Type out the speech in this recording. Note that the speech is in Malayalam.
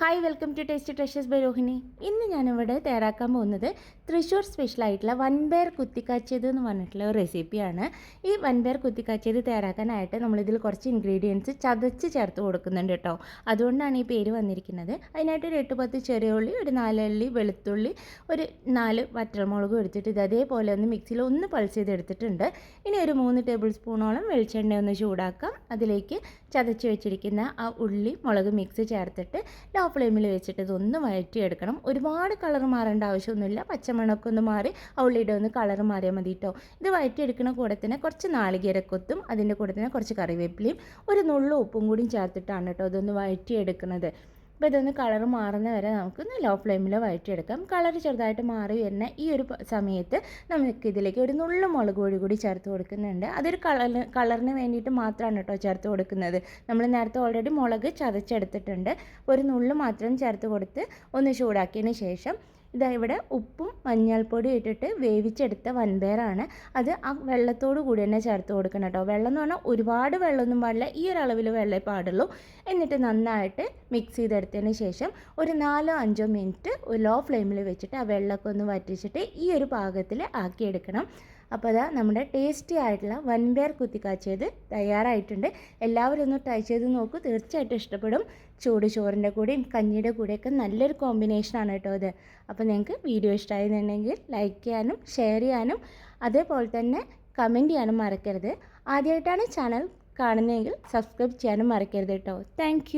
Hi welcome to taste treasures by ഇന്ന് ഞാനിവിടെ തയ്യാറാക്കാൻ പോകുന്നത് തൃശ്ശൂർ സ്പെഷ്യലായിട്ടുള്ള വൻപയർ കുത്തിക്കാച്ചിയത് എന്ന് പറഞ്ഞിട്ടുള്ള ഒരു റെസിപ്പിയാണ് ഈ വൻപയർ കുത്തിക്കാച്ചിയത് തയ്യാറാക്കാനായിട്ട് നമ്മളിതിൽ കുറച്ച് ഇൻഗ്രീഡിയൻസ് ചതച്ച് ചേർത്ത് കൊടുക്കുന്നുണ്ട് കേട്ടോ. അതുകൊണ്ടാണ് ഈ പേര് വന്നിരിക്കുന്നത്. അതിനായിട്ട് ഒരു എട്ട് പത്ത് ചെറിയ ഉള്ളി ഒരു നാലള്ളി വെളുത്തുള്ളി ഒരു നാല് വറ്റൽമുളകും എടുത്തിട്ട് ഇത് അതേപോലെ ഒന്ന് മിക്സിയിൽ ഒന്ന് പൾസ് ചെയ്തെടുത്തിട്ടുണ്ട്. ഇനി ഒരു മൂന്ന് ടേബിൾ സ്പൂണോളം വെളിച്ചെണ്ണ ഒന്ന് ചൂടാക്കാം. അതിലേക്ക് ചതച്ച് വെച്ചിരിക്കുന്ന ആ ഉള്ളി മുളക് മിക്സ് ചേർത്തിട്ട് ലോ ഫ്ലെയിമിൽ വെച്ചിട്ട് ഇതൊന്ന് വഴറ്റിയെടുക്കണം. ഒരുപാട് കളർ മാറേണ്ട ആവശ്യമൊന്നുമില്ല. പച്ചമണമൊക്കെ ഒന്ന് മാറി ആ ഉള്ളിയുടെ ഒന്ന് കളർ മാറിയാൽ മതി കേട്ടോ ഇത് വഴറ്റിയെടുക്കുന്ന കൂടെ തന്നെ കുറച്ച് നാളികേരക്കൊത്തും അതിന്റെ കൂടെ തന്നെ കുറച്ച് കറിവേപ്പിലയും ഒരു നുള്ളു ഉപ്പും കൂടിയും ചേർത്തിട്ടാണ് കേട്ടോ ഇതൊന്ന് വഴറ്റിയെടുക്കുന്നത് അപ്പോൾ ഇതൊന്ന് കളർ മാറുന്ന വരെ നമുക്ക് ലോ ഫ്ലെയിമിൽ വഴറ്റിയെടുക്കാം കളർ ചെറുതായിട്ട് മാറി വരുന്ന ഈ ഒരു സമയത്ത് നമുക്ക് ഇതിലേക്ക് ഒരു നുള്ളു മുളക് പൊടി കൂടി ചേർത്ത് കൊടുക്കുന്നുണ്ട്. അതൊരു കളർ കളറിന് വേണ്ടിയിട്ട് മാത്രമാണ് കേട്ടോ ചേർത്ത് കൊടുക്കുന്നത്. നമ്മൾ നേരത്തെ ഓൾറെഡി മുളക് ചതച്ചെടുത്തിട്ടുണ്ട്. ഒരു നുള്ളു മാത്രം ചേർത്ത് കൊടുത്ത് ഒന്ന് ചൂടാക്കിയതിന് ശേഷം ഇതാ ഇവിടെ ഉപ്പും മഞ്ഞൾപ്പൊടി ഇട്ടിട്ട് വേവിച്ചെടുത്ത വൻപയറാണ്. അത് ആ വെള്ളത്തോട് കൂടി തന്നെ ചേർത്ത് കൊടുക്കണം കേട്ടോ. വെള്ളം എന്ന് പറഞ്ഞാൽ ഒരുപാട് വെള്ളമൊന്നും പാടില്ല. ഈ ഒരു അളവിൽ വെള്ളമേ പാടുള്ളൂ. എന്നിട്ട് നന്നായിട്ട് മിക്സ് ചെയ്തെടുത്തതിന് ശേഷം ഒരു നാലോ അഞ്ചോ മിനിറ്റ് ലോ ഫ്ലെയിമിൽ വെച്ചിട്ട് ആ വെള്ളമൊക്കെ ഒന്ന് വറ്റിച്ചിട്ട് ഈ ഒരു പാകത്തിൽ ആക്കിയെടുക്കണം. അപ്പോൾ അതാ നമ്മുടെ ടേസ്റ്റി ആയിട്ടുള്ള വൻപയർ കുത്തിക്കാച്ചിയത് തയ്യാറായിട്ടുണ്ട്. എല്ലാവരും ഒന്ന് ട്രൈ ചെയ്ത് നോക്കൂ. തീർച്ചയായിട്ടും ഇഷ്ടപ്പെടും. ചൂട് ചോറിന്റെ കൂടെയും കഞ്ഞിയുടെ കൂടെയൊക്കെ നല്ലൊരു കോമ്പിനേഷനാണ് കേട്ടോ അത് അപ്പോൾ നിങ്ങൾക്ക് വീഡിയോ ഇഷ്ടമായിരുന്നുണ്ടെങ്കിൽ ലൈക്ക് ചെയ്യാനും ഷെയർ ചെയ്യാനും അതേപോലെ തന്നെ കമന്റ് ചെയ്യാനും മറക്കരുത്. ആദ്യമായിട്ടാണ് ചാനൽ കാണുന്നതെങ്കിൽ സബ്സ്ക്രൈബ് ചെയ്യാനും മറക്കരുത് കേട്ടോ. താങ്ക്